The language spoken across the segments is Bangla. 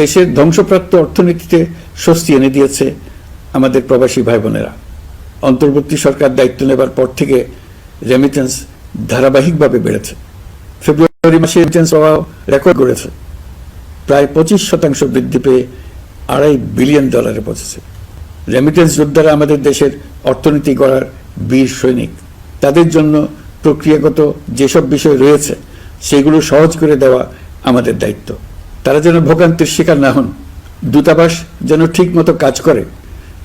দেশের ধ্বংসপ্রাপ্ত অর্থনীতিতে স্বস্তি এনে দিয়েছে আমাদের প্রবাসী ভাই বোনেরা অন্তর্বর্তী সরকার দায়িত্ব নেবার পর থেকে রেমিটেন্স ধারাবাহিকভাবে বেড়েছে। ফেব্রুয়ারি মাসে রেমিটেন্স প্রবাহ রেকর্ড করেছে প্রায় পঁচিশ শতাংশ বৃদ্ধি পেয়ে আড়াই বিলিয়ন ডলারে পৌঁছেছে। রেমিটেন্স যোদ্ধারা আমাদের দেশের অর্থনীতি গড়ার বীর সৈনিক। তাদের জন্য প্রক্রিয়াগত যেসব বিষয় রয়েছে, সেগুলো সহজ করে দেওয়া আমাদের দায়িত্ব। তারা যেন ভোগান্তির শিকার না হন। দূতাবাস যেন ঠিক মতো কাজ করে,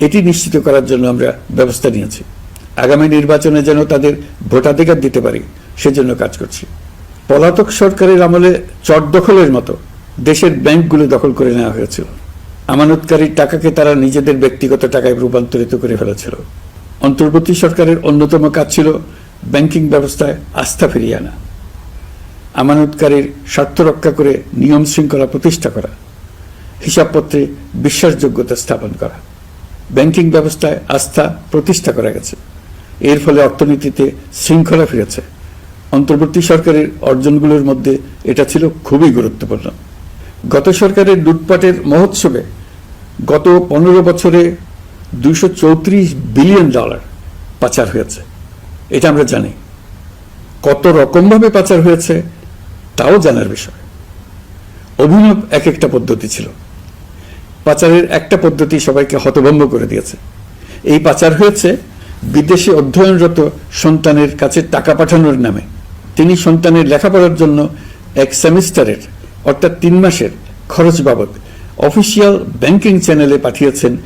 এটি নিশ্চিত করার জন্য আমরা ব্যবস্থা নিয়েছি। আগামী নির্বাচনে যেন তাদের ভোটাধিকার দিতে পারি, সেজন্য কাজ করছি। পলাতক সরকারের আমলে চট দখলের মতো দেশের ব্যাংকগুলো দখল করে নেওয়া হয়েছিল। আমানতকারীর টাকাকে তারা নিজেদের ব্যক্তিগত টাকায় রূপান্তরিত করে ফেলেছিল। অন্তর্বর্তী সরকারের অন্যতম কাজ ছিল ব্যাংকিং ব্যবস্থায় আস্থা ফিরিয়ে আনা। আমানতকারীর স্বার্থ রক্ষা করে নিয়ম শৃঙ্খলা প্রতিষ্ঠা করা, হিসাবপত্রে বিশ্বাসযোগ্যতা স্থাপন করা, ব্যাংকিং ব্যবস্থায় আস্থা প্রতিষ্ঠা করা গেছে। এর ফলে অর্থনীতিতে শৃঙ্খলা ফিরেছে। অন্তর্বর্তী সরকারের অর্জনগুলোর মধ্যে এটা ছিল খুবই গুরুত্বপূর্ণ। গত সরকারের লুটপাটের মহোৎসবে গত পনেরো বছরে চৌত্রিশ বিলিয়ন ডলার পাচার হয়েছে। এটা আমরা জানি। কত রকমভাবে পাচার হয়েছে তাও জানার বিষয়। অভিনব এক একটা পদ্ধতি ছিল। পাচারের একটা পদ্ধতি সবাইকে হতভম্ব করে দিয়েছে। এই পাচার হয়েছে বিদেশে অধ্যয়নরত সন্তানের কাছে টাকা পাঠানোর নামে। তিনি সন্তানের লেখাপড়ার জন্য এক সেমিস্টারের, অর্থাৎ তিন মাসের, খরচ বাবদ অফিসিয়াল ব্যাংকিং চ্যানেলে পাঠিয়েছেন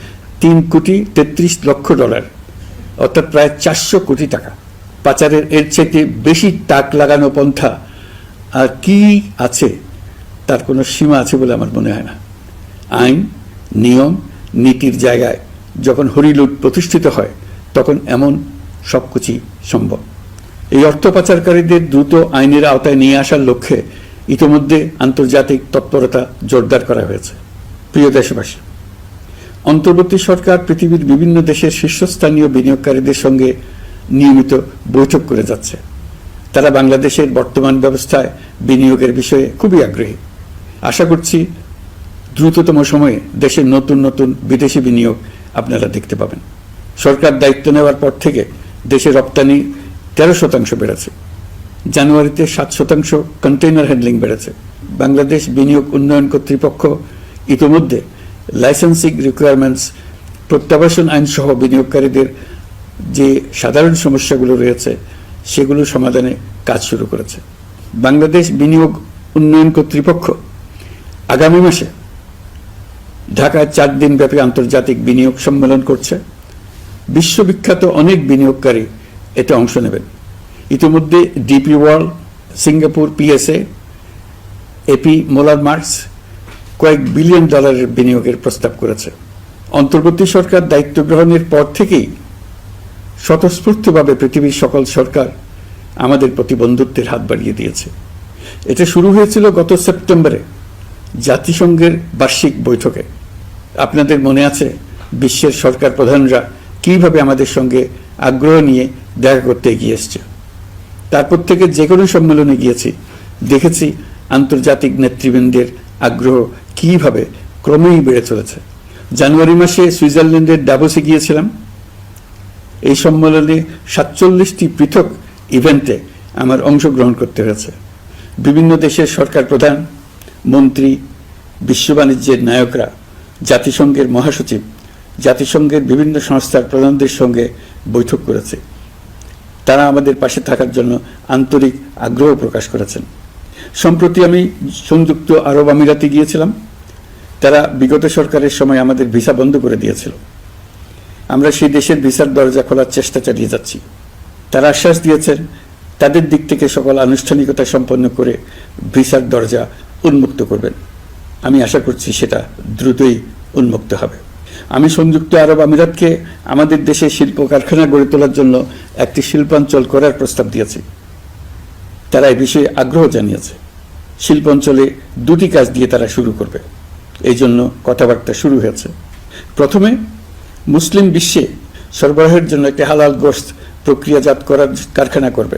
তিন কোটি তেত্রিশ লক্ষ ডলার, অর্থাৎ প্রায় চারশো কোটি টাকা। পাচারের এর চেয়ে বেশি টাক লাগানো পন্থা কি আছে তার কোনো সীমা আছে বলে আমার মনে হয় না। আইন, নিয়ম, নীতির জায়গায় যখন হরিলুট প্রতিষ্ঠিত হয়, তখন এমন সবকিছুই সম্ভব। এই অর্থ পাচারকারীদের দ্রুত আইনের আওতায় নিয়ে আসার লক্ষ্যে ইতোমধ্যে আন্তর্জাতিক তৎপরতা জোরদার করা হয়েছে। প্রিয় দেশবাসী, অন্তর্বর্তী সরকার পৃথিবীর বিভিন্ন দেশের শীর্ষস্থানীয় বিনিয়োগকারীদের সঙ্গে নিয়মিত বৈঠক করে যাচ্ছে। তারা বাংলাদেশের বর্তমান ব্যবস্থায় বিনিয়োগের বিষয়ে খুবই আগ্রহী। আশা করছি দ্রুততম সময়ে দেশের নতুন নতুন বিদেশি বিনিয়োগ আপনারা দেখতে পাবেন। সরকার দায়িত্ব নেওয়ার পর থেকে দেশে রপ্তানি তেরো শতাংশ বেড়েছে। জানুয়ারিতে সাত শতাংশ কন্টেইনার হ্যান্ডলিং বেড়েছে। বাংলাদেশ বিনিয়োগ উন্নয়ন কর্তৃপক্ষ ইতোমধ্যে লাইসেন্সিং রিকোয়ারমেন্টস প্রত্যাবাসন আইন সহ বিনিয়োগকারীদের যে সাধারণ সমস্যাগুলো রয়েছে সেগুলো সমাধানে কাজ শুরু করেছে। বাংলাদেশ বিনিয়োগ উন্নয়ন কর্তৃপক্ষ আগামী মাসে ঢাকায় চার দিনব্যাপী আন্তর্জাতিক বিনিয়োগ সম্মেলন করছে। বিশ্ববিখ্যাত অনেক বিনিয়োগকারী এতে অংশ নেবেন। ইতিমধ্যে DP World, Singapore, PSA, AP, Moller Maersk কয়েক বিলিয়ন ডলারের বিনিয়োগের প্রস্তাব করেছে। অন্তর্বর্তী সরকার দায়িত্ব গ্রহণের পর থেকেই স্বতঃস্ফূর্তভাবে পৃথিবীর সকল সরকার আমাদের প্রতি বন্ধুত্বের হাত বাড়িয়ে দিয়েছে। এটা শুরু হয়েছিল গত সেপ্টেম্বরে জাতিসংঘের বার্ষিক বৈঠকে। আপনাদের মনে আছে বিশ্বের সরকার প্রধানরা কীভাবে আমাদের সঙ্গে আগ্রহ নিয়ে দেখা করতে এগিয়ে এসছে? তারপর থেকে যে কোনো সম্মেলনে গিয়েছি, দেখেছি আন্তর্জাতিক নেতৃবৃন্দের আগ্রহ কীভাবে ক্রমেই বেড়ে চলেছে। জানুয়ারি মাসে সুইজারল্যান্ডের ডাভোসে গিয়েছিলাম। এই সম্মেলনে সাতচল্লিশটি পৃথক ইভেন্টে আমার অংশগ্রহণ করতে হয়েছে। বিভিন্ন দেশের সরকার প্রধান, মন্ত্রী, বিশ্ব বাণিজ্যের নায়করা, জাতিসংঘের মহাসচিব, জাতিসংঘের বিভিন্ন সংস্থার প্রধানদের সঙ্গে বৈঠক করেছে। তারা আমাদের পাশে থাকার জন্য আন্তরিক আগ্রহ প্রকাশ করেছেন। সম্প্রতি আমি সংযুক্ত আরব আমিরাতে গিয়েছিলাম। তারা বিগত সরকারের সময় আমাদের ভিসা বন্ধ করে দিয়েছিল। আমরা সেই দেশের ভিসার দরজা খোলার চেষ্টা চালিয়ে যাচ্ছি। তারা আশ্বাস দিয়েছেন, তাদের দিক থেকে সকল আনুষ্ঠানিকতা সম্পন্ন করে ভিসার দরজা উন্মুক্ত করবেন। আমি আশা করছি সেটা দ্রুতই উন্মুক্ত হবে। আমি সংযুক্ত আরব আমিরাতকে আমাদের দেশে শিল্প কারখানা গড়ে তোলার জন্য একটি শিল্পাঞ্চল করার প্রস্তাব দিয়েছি। তারা এই বিষয়ে আগ্রহ জানিয়েছে। শিল্পাঞ্চলে দুটি কাজ দিয়ে তারা শুরু করবে। এই জন্য কথাবার্তা শুরু হয়েছে। প্রথমে মুসলিম বিশ্বে সরবরাহের জন্য একটি হালাল গোস্ত প্রক্রিয়াজাত করার কারখানা করবে।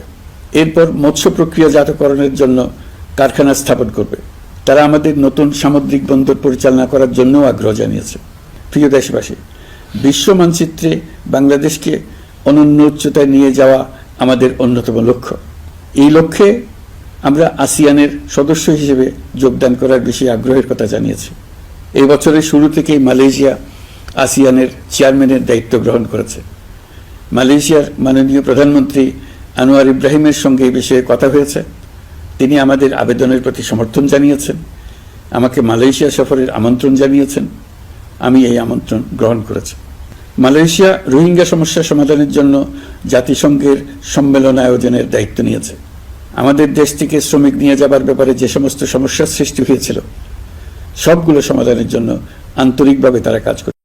এরপর মৎস্য প্রক্রিয়াজাতকরণের জন্য কারখানা স্থাপন করবে। তারা আমাদের নতুন সামুদ্রিক বন্দর পরিচালনা করার জন্যও আগ্রহ জানিয়েছে। প্রিয় দেশবাসী, বিশ্ব মানচিত্রে বাংলাদেশকে অনন্য উচ্চতায় নিয়ে যাওয়া আমাদের অন্যতম লক্ষ্য। এই লক্ষ্যে আমরা আসিয়ানের সদস্য হিসেবে যোগদান করার বিষয়ে আগ্রহের কথা জানিয়েছি। এই বছরের শুরু থেকেই মালয়েশিয়া আসিয়ানের চেয়ারম্যানের দায়িত্ব গ্রহণ করেছে। মালয়েশিয়ার মাননীয় প্রধানমন্ত্রী আনোয়ার ইব্রাহিমের সঙ্গে এই বিষয়ে কথা হয়েছে। তিনি আমাদের আবেদনের প্রতি সমর্থন জানিয়েছেন। আমাকে মালয়েশিয়া সফরের আমন্ত্রণ জানিয়েছেন। আমি এই আমন্ত্রণ গ্রহণ করেছি। মালয়েশিয়া রোহিঙ্গা সমস্যা সমাধানের জন্য জাতিসংঘের সম্মেলন আয়োজনের দায়িত্ব নিয়েছে। আমাদের দেশ থেকে শ্রমিক নিয়ে যাবার ব্যাপারে যে সমস্ত সমস্যার সৃষ্টি হয়েছিল, সবগুলো সমাধানের জন্য আন্তরিকভাবে তারা কাজ করে